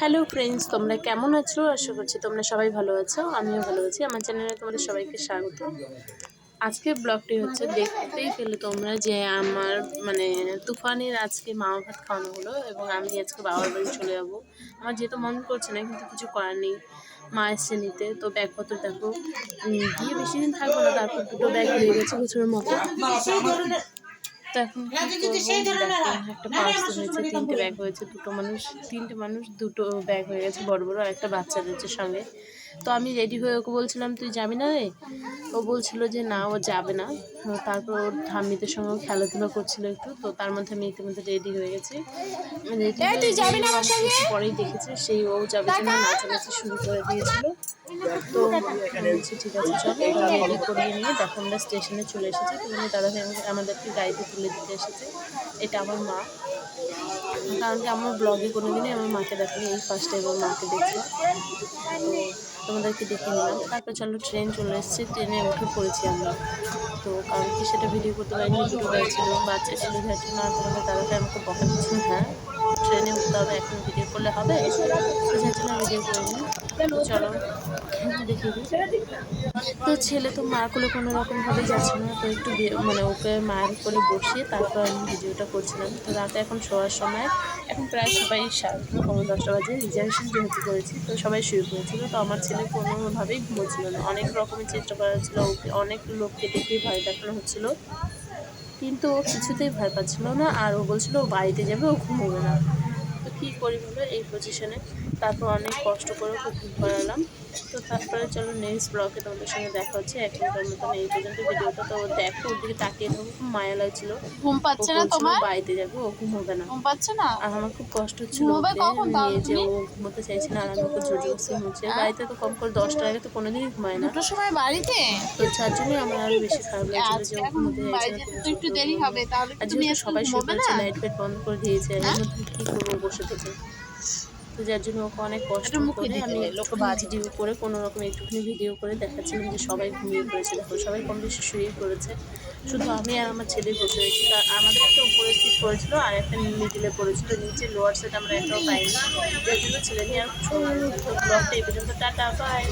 Hello friends, তোমরা কেমন আছো? আশা করছি তোমরা সবাই ভালো আছো, আমিও ভালো আছি। আমার চ্যানেলে তোমাদের সবাইকে স্বাগত। আজকে ব্লগটি হচ্ছে দেখতেই পেলে তোমরা যে আমার মানে তুফানের আজকে মামা ভাত খাওয়ানো হলো এবং আমি আজকে বাবার বাড়ি চলে যাব। আমার যেহেতু মন করছে না, কিন্তু কিছু করার নেই। মা এসছে নিতে, তো ব্যাগপত্র দেখো। গিয়ে বেশি দিন থাকব না, তারপর দুটো ব্যাগ হয়ে গেছে বছরের মতো। তো এখন একটা পার্স হয়েছে তিনটে ব্যাগ হয়েছে দুটো মানুষ তিনটে মানুষ দুটো ব্যাগ হয়ে গেছে বড় বড় আর একটা বাচ্চা রয়েছে সঙ্গে। তো আমি রেডি হয়ে ওকে বলছিলাম তুই যাবি না রে? ও বলছিল যে না ও যাবে না। তারপর ওর ঠাম্মিদের সঙ্গে খেলাধুলা করছিল একটু। তো তার মধ্যে আমি ইতিমধ্যে রেডি হয়ে গেছি। না সঙ্গে? পরেই দেখেছি সেই ও যাবে জন্য নাচানাচি শুরু করে দিয়েছিল। তো বলছি ঠিক আছে চলো রেডি করিয়ে নিয়ে দেখো আমরা স্টেশনে চলে এসেছি। তুমি দাদা ভাই আমাকে- আমাদেরকে গাড়িতে তুলে দিতে এসেছে। এটা আমার মা। কারণ কি আমার ব্লগে কোনো দিনই আমার মাকে দেখিনি এই ফার্স্ট টাইম আমার মাকে দেখছি। তো তোমাদেরকে দেখে নিলাম। তারপর চলো ট্রেন চলে এসেছে। ট্রেনে উঠে পড়েছি আমরা। তো কারণ কি সেটা ভিডিও করতে পারিনি ভিডিও গাড়ি বাচ্চা ছিল জন্য আর তোমাদের দাদাকে আমাকে বকা দিচ্ছিল হ্যাঁ ট্রেনে উঠতে হবে, এখন ভিডিও করলে হবে। তো যার জন্য ভিডিও করিনি। তো চলো। তো ছেলে তো মা কোলে কোনো রকমভাবে যাচ্ছে না, তো একটু মানে ওকে মায়ের কোলে বসিয়ে তারপর আমি ভিডিওটা করছিলাম। তো রাতে এখন শোয়ার সময়, এখন প্রায় সবাই সাড়ে দশটা বাজে রিজার্ভেশন যেহেতু করেছি, তো সবাই শুয়ে পড়েছিল, তো আমার ছেলে কোনোভাবেই ঘুমোচ্ছিল না। অনেক রকমের চেষ্টা করা হচ্ছিল, ওকে অনেক লোককে দেখে ভয় দেখানো হচ্ছিল, কিন্তু ও কিছুতেই ভয় পাচ্ছিল না, আর ও বলছিল ও বাড়িতে যাবে, ও ঘুমোবে না। কী করি বলো এই পজিশনে তারপর অনেক কষ্ট করে ওকে ঘুম করালাম। তো তারপরে চলো নেক্সট ব্লগে তোমাদের সঙ্গে দেখা হচ্ছে। এখনকার মতন এই পর্যন্ত ভিডিওটা তো দেখো ওর দিকে তাকিয়ে থাকো খুব মায়া লাগছিল। ঘুম পাচ্ছে না তোমার? বাড়িতে যাবে ও ঘুমোবে না। ঘুম পাচ্ছে না? আর আমার খুব কষ্ট হচ্ছিল নিয়ে যে ও ঘুমোতে চাইছে না আর আমি ওকে জোর জবরদস্তি ঘুমোচ্ছে বাড়িতে তো কম করে দশটার আগে তো কোনোদিনই ঘুমায় না। দুটোর সময় বাড়িতে? তো যার জন্যই আমার আরও বেশি খারাপ লাগছিল যে ও ঘুমোতে চাইছে একটু দেরি হবে তাহলে আর তুমি সবাই শুয়ে ঘুমোবে পড়েছে না? লাইট ফাইট বন্ধ করে দিয়েছে এর কি করব বসে তো যার জন্য ওকে অনেক কষ্ট করে আমি ভিডিও করে কোনো রকম একটুখানি ভিডিও করে দেখাচ্ছিলাম যে সবাই ঘুমিয়ে পড়েছে দেখো সবাই কম বেশি শুয়েই পড়েছে। শুধু আমি আর আমার ছেলে বসে রয়েছি। তা আমাদের একটা উপরে সিট পড়েছিল আর একটা মিডিলে পড়েছিল। নিচে লোয়ার সেট আমরা একটাও পাইনি। যার জন্য ছেলে নিয়ে আর ব্লগটা এই পর্যন্ত টাটা বাই